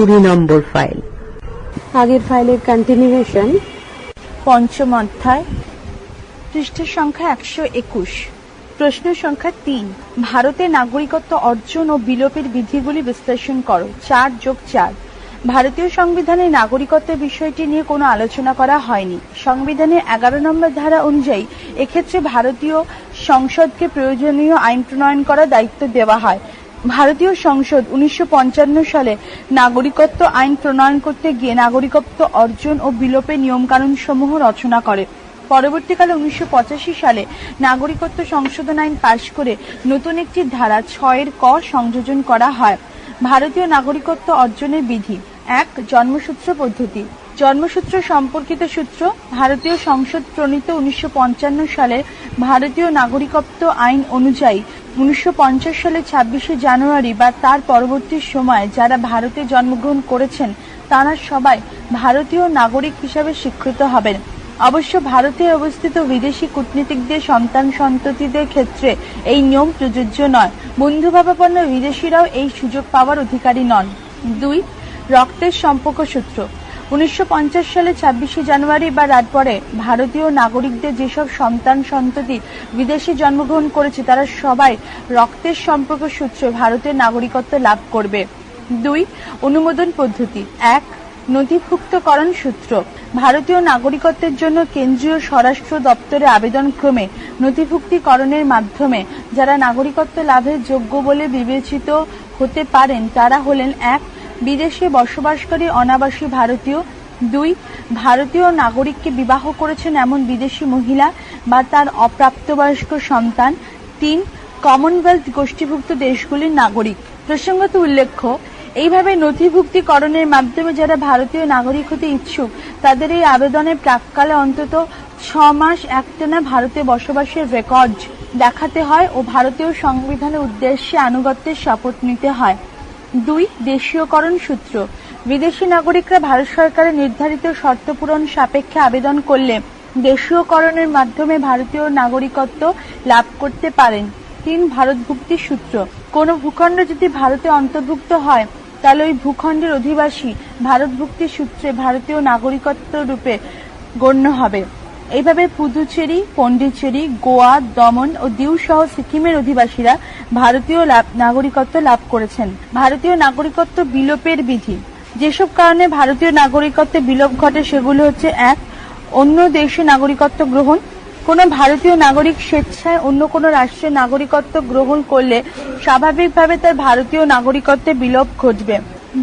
কুড়ি নম্বর ফাইল আগের ফাইলের কন্টিনিউয়েশন পঞ্চম অধ্যায়, পৃষ্ঠের সংখ্যা একশো একুশ, প্রশ্ন সংখ্যা তিন ভারতের নাগরিকত্ব অর্জন ও বিলোপের বিধিগুলি বিশ্লেষণ করো, চার যোগ চার। ভারতীয় সংবিধানে নাগরিকত্বের বিষয়টি নিয়ে কোনো আলোচনা করা হয়নি। সংবিধানের এগারো নম্বর ধারা অনুযায়ী এক্ষেত্রে ভারতীয় সংসদকে প্রয়োজনীয় আইন প্রণয়ন করার দায়িত্ব দেওয়া হয়। ভারতীয় সংসদ উনিশশো পঞ্চান্ন সালে নাগরিকত্ব আইন প্রণয়ন করতে গিয়ে নাগরিকত্ব অর্জন ও বিলোপে নিয়মকানুন সমূহ রচনা করে। পরবর্তীকালে উনিশশো পঁচাশি সালে নাগরিকত্ব সংশোধন আইন পাশ করে নতুন একটি ধারা ছয়ের ক সংযোজন করা হয়। ভারতীয় নাগরিকত্ব অর্জনের বিধি এক, জন্মসূত্র পদ্ধতি। জন্মসূত্র সম্পর্কিত সূত্র ভারতীয় সংসদ প্রণীত উনিশশো পঞ্চান্ন সালে ভারতীয় নাগরিকত্ব আইন অনুযায়ী উনিশশো পঞ্চাশ সালে ছাব্বিশে জানুয়ারি বা তার পরবর্তী সময়ে যারা ভারতে জন্মগ্রহণ করেছেন, তারা সবাই ভারতীয় নাগরিক হিসাবে স্বীকৃত হবেন। অবশ্য ভারতে অবস্থিত বিদেশি কূটনীতিকদের সন্তান সন্ততিদের ক্ষেত্রে এই নিয়ম প্রযোজ্য নয়। বন্ধুভাবাপন্ন বিদেশিরাও এই সুযোগ পাওয়ার অধিকারী নন। দুই, রক্তের সম্পর্ক সূত্র। উনিশশো পঞ্চাশ সালে ছাব্বিশে জানুয়ারি বা রাত পরে ভারতীয় নাগরিকদের যেসব সন্তান সন্ততি বিদেশে জন্মগ্রহণ করেছে, তারা সবাই রক্তের সম্পর্ক সূত্রে ভারতের নাগরিকত্ব লাভ করবে। দুই, অনুমোদন পদ্ধতি। এক, নথিভুক্তকরণ সূত্র। ভারতীয় নাগরিকত্বের জন্য কেন্দ্রীয় স্বরাষ্ট্র দপ্তরে আবেদন ক্রমে নথিভুক্তিকরণের মাধ্যমে যারা নাগরিকত্ব লাভের যোগ্য বলে বিবেচিত হতে পারেন, তারা হলেন, এক বিদেশে বসবাসকারী অনাবাসী ভারতীয়। দুই, ভারতীয় নাগরিককে বিবাহ করেছেন এমন বিদেশি মহিলা বা তার অপ্রাপ্তবয়স্ক সন্তান। তিন কমনওয়েলথ গোষ্ঠীভুক্ত দেশগুলির নাগরিক। প্রসঙ্গত উল্লেখ্য, এইভাবে নথিভুক্তিকরণের মাধ্যমে যারা ভারতীয় নাগরিক হতে ইচ্ছুক, তাদের এই আবেদনের প্রাককালে অন্তত ছ মাস একটানা ভারতে বসবাসের রেকর্ড দেখাতে হয় ও ভারতীয় সংবিধানের উদ্দেশ্যে আনুগত্যের শপথ নিতে হয়। দুই দেশীয়করণ সূত্র। বিদেশি নাগরিকরা ভারত সরকারের নির্ধারিত শর্ত পূরণ সাপেক্ষে আবেদন করলে দেশীয়করণের মাধ্যমে ভারতীয় নাগরিকত্ব লাভ করতে পারেন। তিন ভারত ভারতভুক্তি সূত্র। কোনো ভূখণ্ড যদি ভারতে অন্তর্ভুক্ত হয়, তাহলে ওই ভূখণ্ডের অধিবাসী ভারতভুক্তি সূত্রে ভারতীয় নাগরিকত্ব রূপে গণ্য হবে। এইভাবে পুদুচেরি, পন্ডিচেরি, গোয়া, দমন ও দিউ সহ সিকিমের অধিবাসীরা ভারতীয় নাগরিকত্ব লাভ করেছেন। ভারতীয় নাগরিকত্ব বিলোপের বিধি। যেসব কারণে ভারতীয় নাগরিকত্বে বিলোপ ঘটে সেগুলো হচ্ছে, এক, অন্য দেশে নাগরিকত্ব গ্রহণ। কোনো ভারতীয় নাগরিক স্বেচ্ছায় অন্য কোনো রাষ্ট্রের নাগরিকত্ব গ্রহণ করলে স্বাভাবিকভাবে তার ভারতীয় নাগরিকত্বে বিলোপ ঘটবে।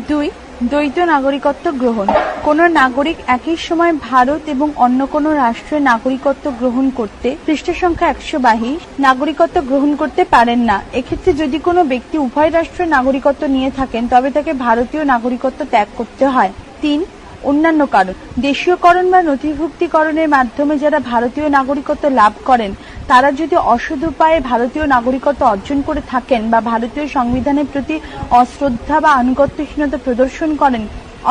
দুই দ্বৈত নাগরিকত্ব গ্রহণ। কোন নাগরিক একই সময় ভারত এবং অন্য কোনো রাষ্ট্রের নাগরিকত্ব গ্রহণ করতে পৃষ্ঠ সংখ্যা একশো বাইশ, নাগরিকত্ব গ্রহণ করতে পারেন না। এক্ষেত্রে যদি কোনো ব্যক্তি উভয় রাষ্ট্রের নাগরিকত্ব নিয়ে থাকেন, তবে তাকে ভারতীয় নাগরিকত্ব ত্যাগ করতে হয়। তিন, অন্যান্য কারণ। দেশীয়করণ বা নথিভুক্তিকরণের মাধ্যমে যারা ভারতীয় নাগরিকত্ব লাভ করেন তারা যদি অসৎ উপায়ে ভারতীয় নাগরিকত্ব অর্জন করে থাকেন বা ভারতীয় সংবিধানের প্রতি অশ্রদ্ধা বা আনুগত্যহীনতা প্রদর্শন করেন,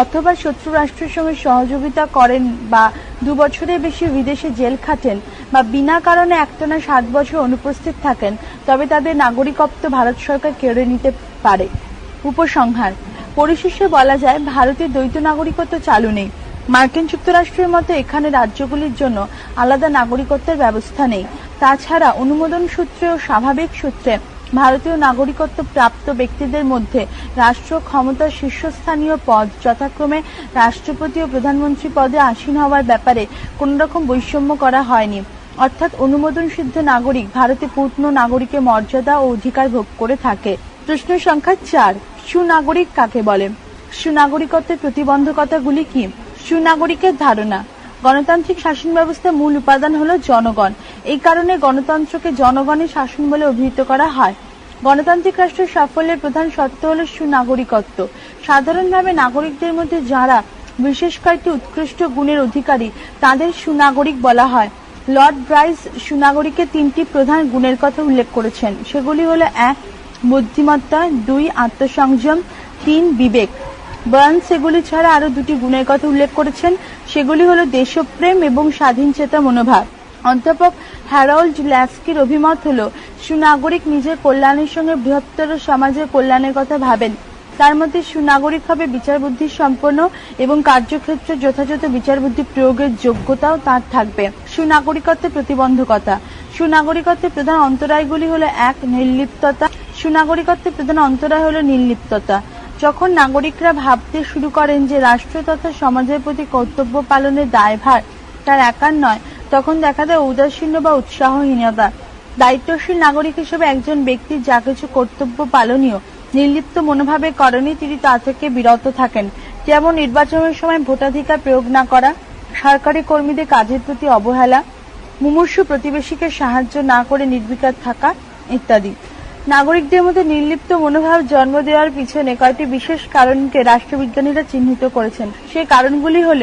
অথবা শত্রু রাষ্ট্রের সঙ্গে সহযোগিতা করেন বা দু বছরের বেশি বিদেশে জেল খাটেন বা বিনা কারণে একটানা সাত বছর অনুপস্থিত থাকেন, তবে তাদের নাগরিকত্ব ভারত সরকার কেড়ে নিতে পারে। উপসংহার, পরিশেষে বলা যায় ভারতের দ্বৈত নাগরিকত্ব চালু নেই। মার্কিন যুক্তরাষ্ট্রের মতো এখানে রাজ্যগুলির জন্য আলাদা নাগরিকত্বের ব্যবস্থা নেই। তাছাড়া অনুমোদন সূত্রে ও স্বাভাবিক সূত্রে ভারতীয় নাগরিকত্ব প্রাপ্ত ব্যক্তিদের মধ্যে রাষ্ট্র ক্ষমতার শীর্ষস্থানীয় পদ যথাক্রমে রাষ্ট্রপতি ও প্রধানমন্ত্রী পদে আসীন হওয়ার ব্যাপারে কোন রকম বৈষম্য করা হয়নি। অর্থাৎ অনুমোদন সিদ্ধ নাগরিক ভারতে পূর্ণ নাগরিকের মর্যাদা ও অধিকার ভোগ করে থাকে। প্রশ্ন সংখ্যা চার, সুনাগরিক কাকে বলে? সুনাগরিকত্বের প্রতিবন্ধকতাগুলি কি? সুনাগরিকের ধারণা। গণতান্ত্রিক শাসন ব্যবস্থার মূল উপাদান হলো জনগণ। এই কারণে গণতন্ত্রকে জনগণের শাসন বলে অভিহিত করা হয়। গণতান্ত্রিক রাষ্ট্রের সাফল্যের প্রধান শর্ত হল সুনাগরিকত্ব। সাধারণভাবে নাগরিকদের মধ্যে যারা বিশেষ কয়েকটি উৎকৃষ্ট গুণের অধিকারী, তাদের সুনাগরিক বলা হয়। লর্ড ব্রাইস সুনাগরিকের তিনটি প্রধান গুণের কথা উল্লেখ করেছেন। সেগুলি হলো এক, বুদ্ধিমত্তা, দুই, আত্মসংযম, তিন, বিবেক। বার্ন সেগুলি ছাড়া আরও দুটি গুণের কথা উল্লেখ করেছেন। সেগুলি হলো দেশপ্রেম এবং স্বাধীন চেতা মনোভাব। অধ্যাপক হ্যারল্ড ল্যাস্কির অভিমত হল, সুনাগরিক নিজের কল্যাণের সঙ্গে বৃহত্তর সমাজের কল্যাণের কথা ভাবেন। তার মধ্যে সুনাগরিক হবে বিচার বুদ্ধি সম্পন্ন এবং কার্যক্ষেত্রে যথাযথ বিচার বুদ্ধি প্রয়োগের যোগ্যতাও তার থাকবে। সুনাগরিকত্বের প্রতিবন্ধকতা। সুনাগরিকত্বের প্রধান অন্তরায়গুলি হলো এক, নির্লিপ্ততা। সুনাগরিকত্বের প্রধান অন্তরায় হলো নির্লিপ্ততা। যখন নাগরিকরা ভাবতে শুরু করেন যে রাষ্ট্র তথা সমাজের প্রতি কর্তব্য পালনের দায়ভার তার একার নয়, তখন দেখা দেয় ঔদাসীন্য বা উৎসাহহীনতা। দায়িত্বশীল নাগরিক হিসেবে একজন ব্যক্তির যা কিছু কর্তব্য পালনীয়, নির্লিপ্ত মনোভাবে করেনি, তিনি তা থেকে বিরত থাকেন। যেমন নির্বাচনের সময় ভোটাধিকার প্রয়োগ না করা, সরকারি কর্মীদের কাজের প্রতি অবহেলা, মুমূর্ষু প্রতিবেশীকে সাহায্য না করে নির্বিকার থাকা, ইত্যাদি। নাগরিকদের মধ্যে নির্লিপ্ত মনোভাব জন্ম দেওয়ার পিছনে কয়েকটি বিশেষ কারণকে রাষ্ট্রবিজ্ঞানীরা চিহ্নিত করেছেন। সেই কারণগুলি হল,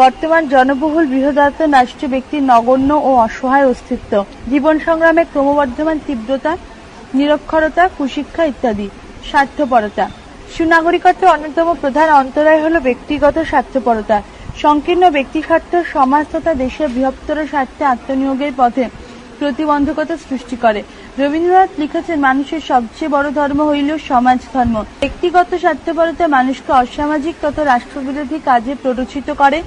বর্তমান জনবহুল বৃহদায়তন রাষ্ট্রীয় ব্যক্তির নগণ্য ও অসহায় অস্তিত্ব, জীবন সংগ্রামে ক্রমবর্ধমান তীব্রতা, নিরক্ষরতা, কুশিক্ষা ইত্যাদি, স্বার্থপরতা। সুনাগরিকত্বের অন্যতম প্রধান অন্তরায় হল ব্যক্তিগত স্বার্থপরতা। সংকীর্ণ ব্যক্তি স্বার্থ, সমাজ তথা দেশের বৃহত্তর স্বার্থে আত্মনিয়োগের পথে প্রতিবন্ধকতা সৃষ্টি করে। রবীন্দ্রনাথ লিখেছেন, মানুষের সবচেয়ে বড় ধর্ম হইল সমাজ ধর্ম। ব্যক্তিগত স্বার্থপরতা মানুষকে অসামাজিক তথা রাষ্ট্রবিরোধী কাজে প্ররোচিত করে,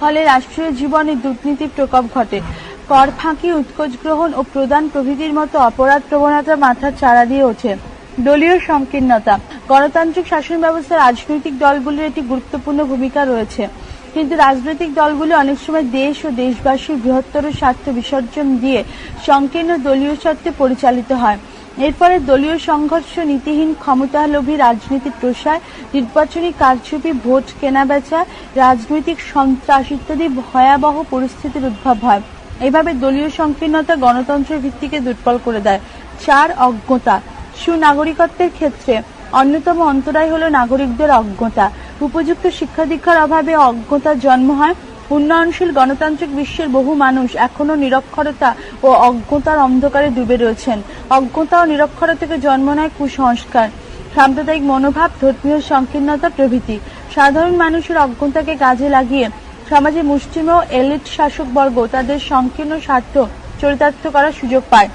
ফলে রাষ্ট্রীয় জীবনে দুর্নীতির প্রকোপ ঘটে। কর ফাঁকি, উৎকোচ গ্রহণ ও প্রদান প্রভৃতির মতো অপরাধ প্রবণতা মাথার চাড়া দিয়ে ওঠে। দলীয় সংকীর্ণতা। গণতান্ত্রিক শাসন ব্যবস্থায় রাজনৈতিক দলগুলির একটি গুরুত্বপূর্ণ ভূমিকা রয়েছে। কিন্তু রাজনৈতিক দলগুলি অনেক সময় দেশ ও দেশবাসীর বৃহত্তর স্বার্থ বিসর্জন দিয়ে সংকীর্ণ দলীয় স্বার্থে পরিচালিত হয়। এর ফলে দলীয় সংঘর্ষ, নীতিহীন ক্ষমতালোভী রাজনীতি প্রসার, নির্বাচনী কারচুপি, ভোট কেনাবেচা, রাজনৈতিক সন্ত্রাস ইত্যাদি ভয়াবহ পরিস্থিতির উদ্ভব হয়। এভাবে দলীয় সংকীর্ণতা গণতন্ত্রের ভিত্তিকে দুর্বল করে দেয়। চার অজ্ঞতা। সুনাগরিকত্বের ক্ষেত্রে অন্যতম অন্তরায় হলো নাগরিকদের অজ্ঞতা। উপযুক্ত শিক্ষা দীক্ষার অভাবে অজ্ঞতার জন্ম হয়। উন্নয়নশীল গণতান্ত্রিক বিশ্বের বহু মানুষ এখনও নিরক্ষরতা ও অজ্ঞতার অন্ধকারে ডুবে রয়েছেন। অজ্ঞতা ও নিরক্ষরতা থেকে জন্ম নেয় কুসংস্কার। সাম্প্রদায়িক মনোভাব, ধর্মীয় সংকীর্ণতা, প্রভৃতি। সাধারণ মানুষের অজ্ঞতাকে কাজে লাগিয়ে সমাজে মুষ্টিমেয় এলিট শাসকবর্গ তাদের সংকীর্ণ স্বার্থ চরিতার্থ করার সুযোগ পায়।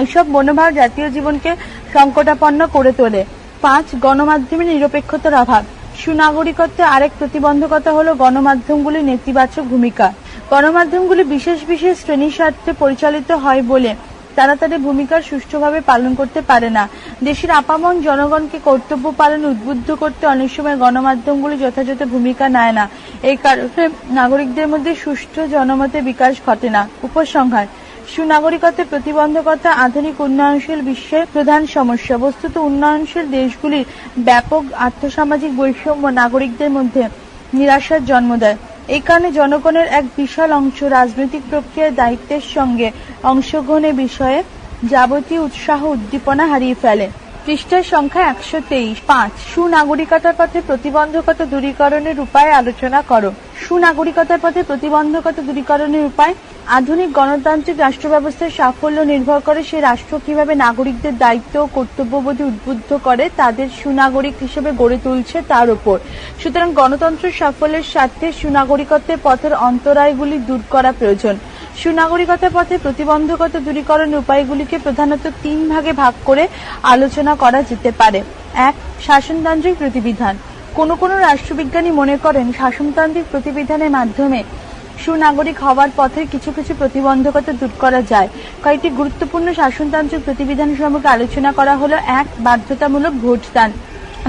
এইসব মনোভাব জাতীয় জীবনকে সংকটাপন্ন করে তোলে। পাঁচ গণমাধ্যমের নিরপেক্ষতার অভাব সুনাগরিকত্বের আরেক প্রতিবন্ধকতা হলো গণমাধ্যমগুলির নেতিবাচক ভূমিকা। গণমাধ্যমগুলি বিশেষ বিশেষ শ্রেণির স্বার্থে পরিচালিত হয় বলে তারা তাদের ভূমিকার সুষ্ঠুভাবে পালন করতে পারে না। দেশের আপামন জনগণকে কর্তব্য পালন উদ্বুদ্ধ করতে অনেক সময় গণমাধ্যমগুলি যথাযথ ভূমিকা নেয় না। এই কারণে নাগরিকদের মধ্যে সুষ্ঠু জনমতের বিকাশ ঘটে না। উপসংহার সুনাগরিকত্বের প্রতিবন্ধকতা আধুনিক উন্নয়নশীল বিশ্বের প্রধান সমস্যা। বস্তুত উন্নয়নশীল দেশগুলির ব্যাপক আর্থসামাজিক বৈষম্য নাগরিকদের মধ্যে নিরাশার জন্ম দেয়। এই কারণে জনগণের এক বিশাল অংশ রাজনৈতিক প্রক্রিয়ার দায়িত্বের সঙ্গে অংশগ্রহণের বিষয়ে যাবতীয় উৎসাহ উদ্দীপনা হারিয়ে ফেলে। পৃষ্ঠার সংখ্যা একশো তেইশ। পাঁচ, সুনাগরিকতার পথে প্রতিবন্ধকতা দূরীকরণের উপায় আলোচনা করো। সুনাগরিকতার পথে প্রতিবন্ধকতা দূরীকরণের উপায়, আধুনিক গণতান্ত্রিক রাষ্ট্র ব্যবস্থার সাফল্য নির্ভর করে সে রাষ্ট্র কীভাবে নাগরিকদের দায়িত্ব ও কর্তব্যবোধে উদ্বুদ্ধ করে তাদের সুনাগরিক হিসেবে গড়ে তুলছে তার উপর। সুতরাং গণতন্ত্রের সাফল্যের স্বার্থে সুনাগরিকত্বের পথের অন্তরায়গুলি দূর করা প্রয়োজন। সুনাগরিকতার পথে প্রতিবন্ধকতা দূরীকরণের উপায়গুলিকে প্রধানত তিন ভাগে ভাগ করে আলোচনা করা যেতে পারে। এক, শাসনতান্ত্রিক প্রতিবিধান। কোনো কোনো রাষ্ট্রবিজ্ঞানী মনে করেন শাসনতান্ত্রিক প্রতিবিধানের মাধ্যমে সুনাগরিক হওয়ার পথে কিছু কিছু প্রতিবন্ধকতা দূর করা যায়। কয়েকটি গুরুত্বপূর্ণ শাসনতান্ত্রিক প্রতিবিধান সম্পর্কে আলোচনা করা হলো। এক, বাধ্যতামূলক ভোটদান।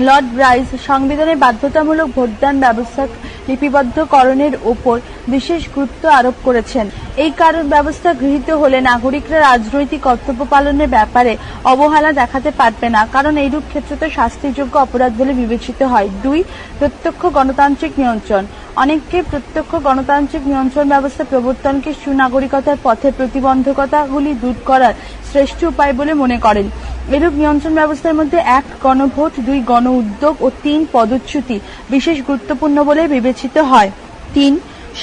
লর্ড ব্রাইস সংবিধানের বাধ্যতামূলক ভোটদান ব্যবস্থা লিপিবদ্ধকরণের ওপর বিশেষ গুরুত্ব আরোপ করেছেন। এই কারণ ব্যবস্থা গৃহীত হলে নাগরিকরা রাজনৈতিক কর্তব্য পালনের ব্যাপারে অবহেলা দেখাতে পারবে না, কারণ এইরূপ ক্ষেত্রে তো শাস্তিযোগ্য অপরাধ বলে বিবেচিত হয়। দুই, প্রত্যক্ষ গণতান্ত্রিক নিয়ন্ত্রণ। অনেককে প্রত্যক্ষ গণতান্ত্রিক নিয়ন্ত্রণ ব্যবস্থা প্রবর্তনকে সুনাগরিকতার পথে প্রতিবন্ধকতাগুলি দূর করার শ্রেষ্ঠ উপায় বলে মনে করেন। এরূপ নিয়ন্ত্রণ ব্যবস্থার মধ্যে এক গণভোট, দুই গণ উদ্যোগ ও তিন পদচ্যুতি বিশেষ গুরুত্বপূর্ণ বলে বিবেচিত হয়। তিন,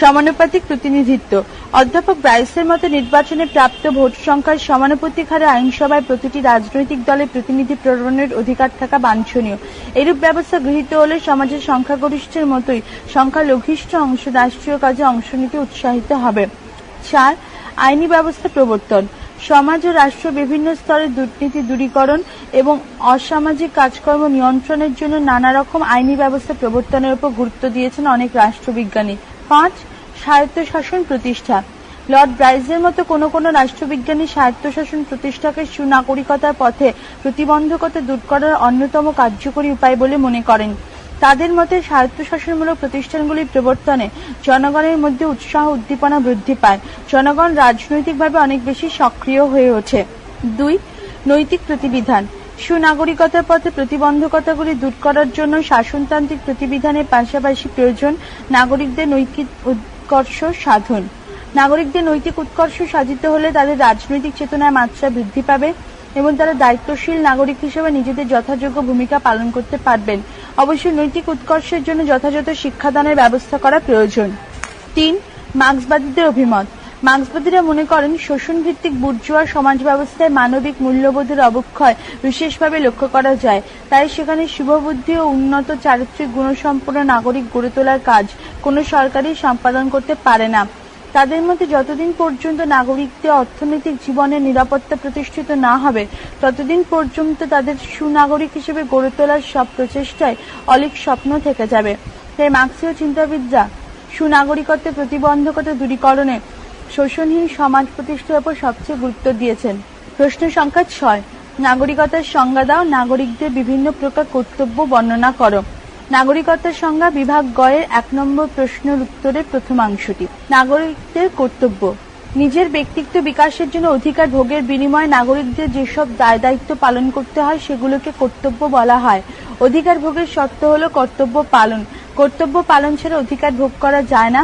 সমানুপাতিক প্রতিনিধিত্ব। অধ্যাপক ব্রাইসের মতে নির্বাচনে প্রাপ্ত ভোট সংখ্যার সমানুপাতিক হারে আইনসভায় প্রতিটি রাজনৈতিক দলের প্রতিনিধি প্রেরণের অধিকার থাকা বাঞ্ছনীয়। এরূপ ব্যবস্থা গৃহীত হলে সমাজের সংখ্যাগরিষ্ঠের মতোই সংখ্যালঘিষ্ঠ অংশ রাষ্ট্রীয় কাজে অংশ নিতে উৎসাহিত হবে। চার, আইনি ব্যবস্থা প্রবর্তন। সমাজ ও রাষ্ট্র বিভিন্ন স্তরে দুর্নীতি দূরীকরণ এবং অসামাজিক কাজকর্ম নিয়ন্ত্রণের জন্য নানা রকম আইনি ব্যবস্থা প্রবর্তনের উপর গুরুত্ব দিয়েছেন অনেক রাষ্ট্রবিজ্ঞানী। পাঁচ, স্বায়ত্তশাসন প্রতিষ্ঠা। লর্ড ব্রাইজের মতো কোনো কোনো রাষ্ট্রবিজ্ঞানী স্বায়ত্তশাসন প্রতিষ্ঠাকে সুনাগরিকতার পথে প্রতিবন্ধকতা দূর করার অন্যতম কার্যকরী উপায় বলে মনে করেন। তাদের মতে স্বায়ত্তশাসনমূলক প্রতিষ্ঠানগুলি প্রবর্তনে জনগণের মধ্যে উৎসাহ উদ্দীপনা বৃদ্ধি পায়। জনগণ রাজনৈতিকভাবে অনেক বেশি সক্রিয় হয়ে ওঠে। দুই, নৈতিক প্রতিবিধান। সুনাগরিকতার পথে প্রতিবন্ধকতাগুলি দূর করার জন্য শাসনতান্ত্রিক প্রতিবিধানের পাশাপাশি প্রয়োজন নাগরিকদের নৈতিক উৎকর্ষ সাধন। নাগরিকদের নৈতিক উৎকর্ষ সাধিত হলে তাদের রাজনৈতিক চেতনার মাত্রা বৃদ্ধি পাবে এবং তারা দায়িত্বশীল নাগরিক হিসেবে নিজেদের যথাযোগ্য ভূমিকা পালন করতে পারবেন। অবশ্যই নৈতিক উৎকর্ষের জন্য যথাযথ শিক্ষাদানের ব্যবস্থা করা প্রয়োজন। তিন, মার্ক্সবাদীদের অভিমত। মার্ক্সবাদীরা মনে করেন শোষণ ভিত্তিক বুর্জুয়া সমাজ ব্যবস্থায় মানবিক মূল্যবোধের অবক্ষয় বিশেষভাবে লক্ষ্য করা যায়। তাই সেখানে শুভবুদ্ধি ও উন্নত চারিত্রিক গুণসম্পন্ন নাগরিক গড়ে তোলার কাজ কোনো সরকারই সম্পাদন করতে পারে না। তাদের মধ্যে যতদিন পর্যন্ত নাগরিকদের অর্থনৈতিক জীবনের নিরাপত্তা প্রতিষ্ঠিত না হবে, ততদিন পর্যন্ত তাদের সুনাগরিক হিসেবে গড়ে তোলার সব প্রচেষ্টায় অলিক স্বপ্ন থেকে যাবে। তাই মার্ক্সীয় চিন্তাবিদরা, সুনাগরিকত্বের প্রতিবন্ধকতা দূরীকরণে শোষণহীন সমাজ প্রতিষ্ঠার উপর সবচেয়ে গুরুত্ব দিয়েছেন। প্রশ্ন সংখ্যা ছয়, নাগরিকতার সংজ্ঞা দাও, নাগরিকদের বিভিন্ন প্রকার কর্তব্য বর্ণনা করো। নাগরিকতার সংজ্ঞা বিভাগ গয়ের এক নম্বর প্রশ্নের উত্তরের প্রথমাংশটি। নাগরিকদের কর্তব্য। নিজের ব্যক্তিত্ব বিকাশের জন্য অধিকার ভোগের বিনিময়ে নাগরিকদের যেসব দায় দায়িত্ব পালন করতে হয়, সেগুলোকে কর্তব্য বলা হয়। অধিকার ভোগের শর্ত হলো কর্তব্য পালন। কর্তব্য পালন ছাড়া অধিকার ভোগ করা যায় না।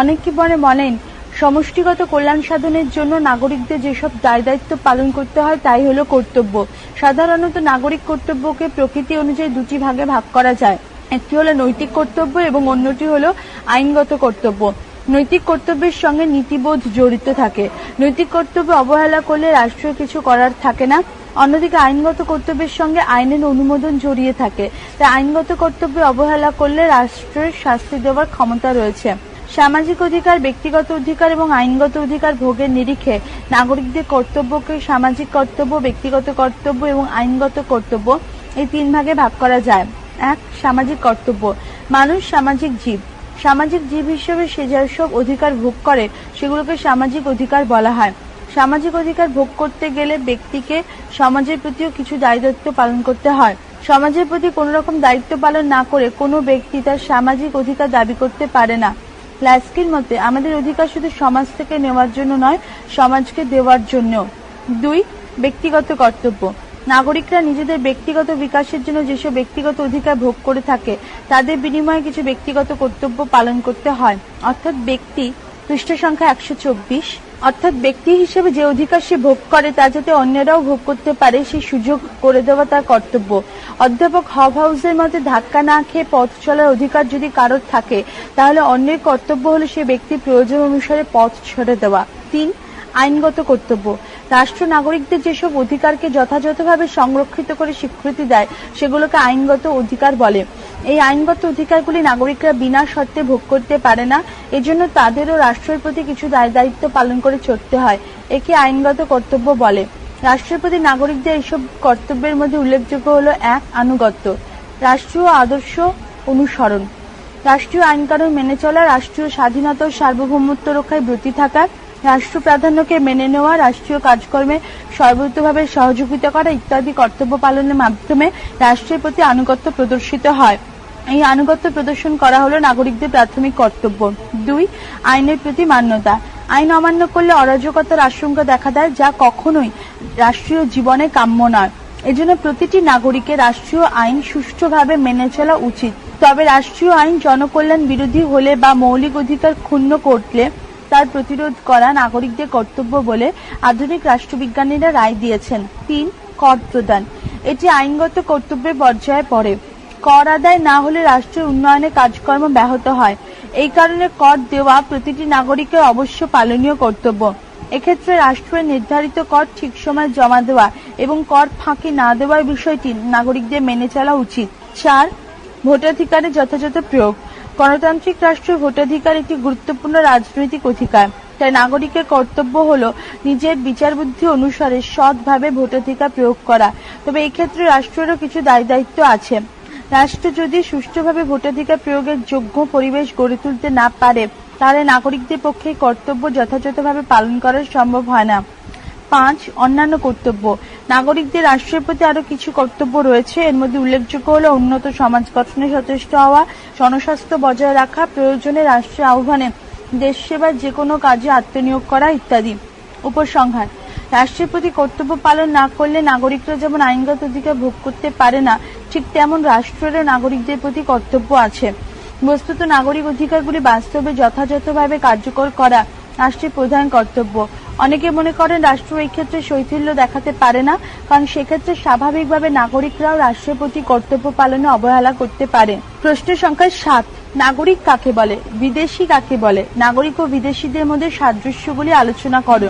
অনেকে মনে বলেন, সমষ্টিগত কল্যাণ সাধনের জন্য নাগরিকদের যেসব দায় দায়িত্ব পালন করতে হয়, তাই হলো কর্তব্য। সাধারণত নাগরিক কর্তব্যকে প্রকৃতি অনুযায়ী দুটি ভাগে ভাগ করা যায়। একটি হলো নৈতিক কর্তব্য এবং অন্যটি হলো আইনগত কর্তব্য। নৈতিক কর্তব্যের সঙ্গে নীতিবোধ জড়িত থাকে। নৈতিক কর্তব্য অবহেলা করলে রাষ্ট্রীয় কিছু করার থাকে না। অন্যদিকে আইনগত কর্তব্যের সঙ্গে আইনের অনুমোদন জড়িয়ে থাকে। তাই আইনগত কর্তব্যে অবহেলা করলে রাষ্ট্রের শাস্তি দেওয়ার ক্ষমতা রয়েছে। সামাজিক অধিকার, ব্যক্তিগত অধিকার এবং আইনগত অধিকার ভোগের নিরিখে নাগরিকদের কর্তব্যকে সামাজিক কর্তব্য, ব্যক্তিগত কর্তব্য এবং আইনগত কর্তব্য এই তিন ভাগে ভাগ করা যায়। এক সামাজিক কর্তব্য। মানুষ সামাজিক জীব। সামাজিক জীব হিসেবে সে যেসব অধিকার ভোগ করে, সেগুলোকে সামাজিক অধিকার বলা হয়। সামাজিক অধিকার ভোগ করতে গেলে ব্যক্তিকে সমাজের প্রতিও কিছু দায়িত্ব পালন করতে হয়। সমাজের প্রতি কোনো রকম দায়িত্ব পালন না করে কোনো ব্যক্তি তার সামাজিক অধিকার দাবি করতে পারে না। প্লাস্কির মতে, আমাদের অধিকার শুধু সমাজ থেকে নেওয়ার জন্য নয়, সমাজকে দেওয়ার জন্য দুই, ব্যক্তিগত কর্তব্য। নাগরিকরা নিজেদের ব্যক্তিগত বিকাশের জন্য যেসব ব্যক্তিগত অধিকার ভোগ করে থাকে, তাদের বিনিময়ে কিছু ব্যক্তিগত কর্তব্য পালন করতে হয়। অর্থাৎ ব্যক্তি পৃষ্ঠ সংখ্যা একশো চব্বিশ, অর্থাৎ ব্যক্তি হিসেবে যে অধিকার সে ভোগ করে, তা যাতে অন্যরাও ভোগ করতে পারে সেই সুযোগ করে দেওয়া তার কর্তব্য। অধ্যাপক হব হাউসের মতে ধাক্কা না খেয়ে পথ চলার অধিকার যদি কারোর থাকে, তাহলে অন্যের কর্তব্য হলো সে ব্যক্তির প্রয়োজন অনুসারে পথ ছেড়ে দেওয়া। তিন, আইনগত কর্তব্য। রাষ্ট্র নাগরিকদের যেসব অধিকারকে যথাযথভাবে সংরক্ষিত করে স্বীকৃতি দেয়, সেগুলোকে আইনগত অধিকার বলে। এই আইনগত অধিকারগুলি নাগরিকরা বিনা শর্তে ভোগ করতে পারে না। এজন্য তাদেরও রাষ্ট্রের প্রতি কিছু দায় দায়িত্ব পালন করে চলতে হয়, একে আইনগত কর্তব্য বলে। রাষ্ট্রের প্রতি নাগরিকদের এইসব কর্তব্যের মধ্যে উল্লেখযোগ্য হল, এক, আনুগত্য, রাষ্ট্রীয় আদর্শ অনুসরণ। রাষ্ট্রীয় আইনকানুন মেনে চলা, রাষ্ট্রীয় স্বাধীনতা ও সার্বভৌমত্ব রক্ষায় ব্রতী থাকা রাষ্ট্র প্রাধান্যকে মেনে নেওয়া, রাষ্ট্রীয় কাজকর্মে সর্বোচ্চভাবে সহযোগিতা করা ইত্যাদি কর্তব্য পালনের মাধ্যমে রাষ্ট্রের প্রতি আনুগত্য প্রদর্শিত হয়। এই আনুগত্য প্রদর্শন করা হলো নাগরিকদের প্রাথমিক কর্তব্য। দুই, আইনের প্রতি মান্যতা। আইন অমান্য করলে অরাজকতার আশঙ্কা দেখা দেয়, যা কখনোই রাষ্ট্রীয় জীবনে কাম্য নয়। এজন্য প্রতিটি নাগরিকের রাষ্ট্রীয় আইন সুষ্ঠুভাবে মেনে চলা উচিত। তবে রাষ্ট্রীয় আইন জনকল্যাণ বিরোধী হলে বা মৌলিক অধিকার ক্ষুণ্ণ করলে তার প্রতিরোধ করা নাগরিকদের কর্তব্য বলে আধুনিক রাষ্ট্রবিজ্ঞানীরা রায় দিয়েছেন। তিন, কর প্রদান। এটি আইনগত কর্তব্যের পর্যায়ে পড়ে। কর আদায় না হলে রাষ্ট্রের উন্নয়নে কাজকর্ম ব্যাহত হয়। এই কারণে কর দেওয়া প্রতিটি নাগরিকের অবশ্য পালনীয় কর্তব্য। এক্ষেত্রে রাষ্ট্রের নির্ধারিত কর ঠিক সময় জমা দেওয়া এবং কর ফাঁকি না দেওয়ার বিষয়টি নাগরিকদের মেনে চলা উচিত। চার ভোটাধিকারের যথাযথ প্রয়োগ। গণতান্ত্রিক রাষ্ট্রে ভোটাধিকার একটি গুরুত্বপূর্ণ রাজনৈতিক অধিকার। তাই নাগরিকের কর্তব্য হলো নিজের বিচার বুদ্ধি অনুসারে সৎভাবে ভোটাধিকার প্রয়োগ করা। তবে এক্ষেত্রে রাষ্ট্রেরও কিছু দায় দায়িত্ব আছে। রাষ্ট্র যদি সুষ্ঠুভাবে ভোটাধিকার প্রয়োগের যোগ্য পরিবেশ গড়ে তুলতে না পারে, তাহলে নাগরিকদের পক্ষে কর্তব্য যথাযথভাবে পালন করা সম্ভব হয় না। পাঁচ অন্যান্য কর্তব্য। নাগরিকদের রাষ্ট্রের প্রতি আরও কিছু কর্তব্য রয়েছে। এর মধ্যে উল্লেখযোগ্য হলো উন্নত সমাজ গঠনে সচেষ্ট হওয়া, জনস্বাস্থ্য বজায় রাখা, প্রয়োজনে রাষ্ট্রের আহ্বানে দেশ সেবার যে কোনো কাজে আত্মনিয়োগ করা ইত্যাদি। উপসংহার, রাষ্ট্রের প্রতি কর্তব্য পালন না করলে নাগরিকরা যেমন আইনগত অধিকার ভোগ করতে পারে না, ঠিক তেমন রাষ্ট্রেরও নাগরিকদের প্রতি কর্তব্য আছে। বস্তুত নাগরিক অধিকারগুলি বাস্তবে যথাযথভাবে কার্যকর করা রাষ্ট্রের প্রধান কর্তব্য। অনেকে মনে করেন রাষ্ট্র এই ক্ষেত্রে শৈথিল্য দেখাতে পারে না, কারণ সেক্ষেত্রে স্বাভাবিকভাবে নাগরিকরাও রাষ্ট্রের প্রতি কর্তব্য পালনে অবহেলা করতে পারে। প্রশ্ন সংখ্যা সাত। নাগরিক কাকে বলে? বিদেশি কাকে বলে? নাগরিক ও বিদেশিদের মধ্যে সাদৃশ্যগুলি আলোচনা করো।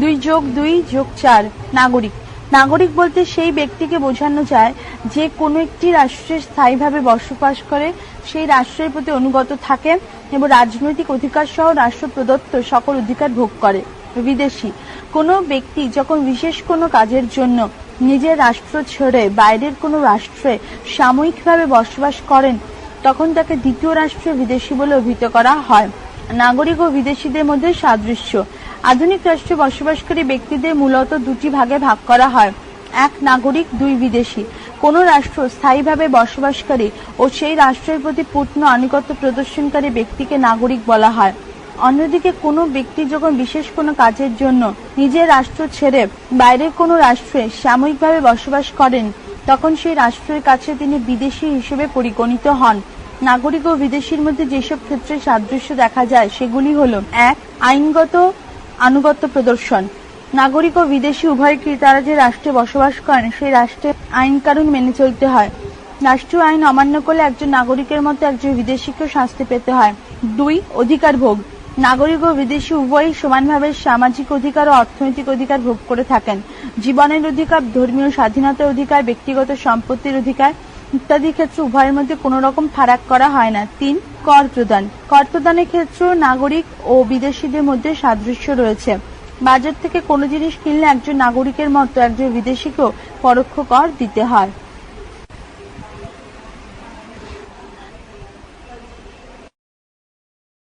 দুই যোগ দুই যোগ চার। নাগরিক। নাগরিক বলতে সেই ব্যক্তিকে বোঝানো যায় যে কোনো একটি রাষ্ট্রে স্থায়ীভাবে বসবাস করে, সেই রাষ্ট্রের প্রতি অনুগত থাকে এবং রাজনৈতিক অধিকার সহ রাষ্ট্র প্রদত্ত সকল অধিকার ভোগ করে। বিদেশি। কোনো ব্যক্তি যখন বিশেষ কোনো কাজের জন্য নিজের রাষ্ট্র ছেড়ে বাইরের কোনো রাষ্ট্রে সাময়িকভাবে বসবাস করেন, তখন তাকে দ্বিতীয় রাষ্ট্রে বিদেশি বলে অভিহিত করা হয়। নাগরিক ও বিদেশিদের মধ্যে সাদৃশ্য। আধুনিক রাষ্ট্রে বসবাসকারী ব্যক্তিদের মূলত দুটি ভাগে ভাগ করা হয়। এক, নাগরিক, দুই, বিদেশি। কোন রাষ্ট্র স্থায়ীভাবে বসবাসকারী ও সেই রাষ্ট্রের প্রতি পূর্ণ আনুগত্য প্রদর্শনকারী ব্যক্তিকে নাগরিক বলা হয়। অন্যদিকে কোনো ব্যক্তি যখন বিশেষ কোনো কাজের জন্য নিজের রাষ্ট্র ছেড়ে বাইরের কোনো রাষ্ট্রে সাময়িকভাবে বসবাস করেন, তখন সেই রাষ্ট্রের কাছে তিনি বিদেশি হিসেবে পরিগণিত হন। নাগরিক ও বিদেশির মধ্যে যেসব ক্ষেত্রে সাদৃশ্য দেখা যায়, সেগুলি হল এক, আইনগত আনুগত্য প্রদর্শন। নাগরিক ও বিদেশি উভয় ক্রেতারা যে রাষ্ট্রে বসবাস করেন, সেই রাষ্ট্রে আইন কানুন মেনে চলতে হয়। রাষ্ট্রীয় আইন অমান্য করলে একজন নাগরিকের মতো একজন বিদেশিকেও শাস্তি পেতে হয়। দুই, অধিকার ভোগ। নাগরিক ও বিদেশি উভয়ই সমানভাবে সামাজিক অধিকার ও অর্থনৈতিক অধিকার ভোগ করে থাকেন। জীবনের অধিকার, ধর্মীয় স্বাধীনতার অধিকার, ব্যক্তিগত সম্পত্তির অধিকার ইত্যাদি ক্ষেত্রে উভয়ের মধ্যে কোনো রকম ফারাক করা হয় না। তিন, কর প্রদান। কর প্রদানের ক্ষেত্রেও নাগরিক ও বিদেশিদের মধ্যে সাদৃশ্য রয়েছে। বাজার থেকে কোনো জিনিস কিনলে একজন নাগরিকের মতো একজন বিদেশিকেও পরোক্ষ কর দিতে হয়।